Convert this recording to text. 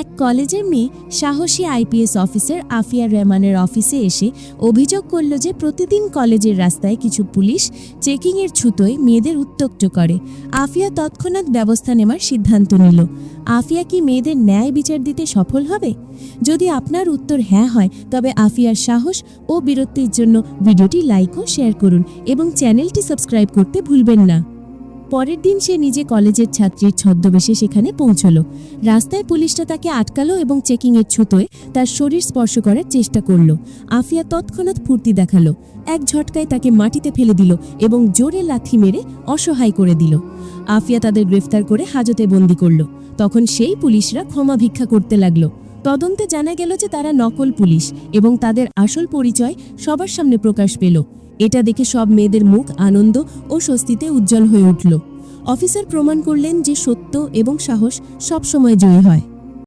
এক কলেজের মেয়ে সাহসী আইপিএস অফিসার আফিয়া রহমানের অফিসে এসে অভিযোগ করল যে প্রতিদিন কলেজের রাস্তায় কিছু পুলিশ চেকিংয়ের ছুতোয় মেয়েদের উত্তক্ত করে। আফিয়া তৎক্ষণাৎ ব্যবস্থা নেওয়ার সিদ্ধান্ত নিল। আফিয়া কি মেয়েদের ন্যায় বিচার দিতে সফল হবে? যদি আপনার উত্তর হ্যাঁ হয়, তবে আফিয়ার সাহস ও বীরত্বের জন্য ভিডিওটি লাইক ও শেয়ার করুন এবং চ্যানেলটি সাবস্ক্রাইব করতে ভুলবেন না। পরের দিন সে নিজে কলেজের ছাত্রীর ছদ্মবেশে সেখানে পৌঁছলো। রাস্তায় পুলিশটা তাকে আটকালো এবং চেকিংয়ের ছুতোয় তার শরীর স্পর্শ করার চেষ্টা করল। আফিয়া তৎক্ষণাৎ ফুর্তি দেখাল। এক ঝটকায় তাকে মাটিতে ফেলে দিল এবং জোরে লাথি মেরে অসহায় করে দিল। আফিয়া তাদের গ্রেফতার করে হাজতে বন্দি করল। তখন সেই পুলিশরা ক্ষমা ভিক্ষা করতে লাগল। তদন্তে জানা গেল যে তারা নকল পুলিশ এবং তাদের আসল পরিচয় সবার সামনে প্রকাশ পেল। এটা দেখে সব মেয়েদের মুখ আনন্দ ও স্বস্তিতে উজ্জ্বল হয়ে উঠল। অফিসার প্রমাণ করলেন যে সত্য এবং সাহস সবসময় জয়ী হয়।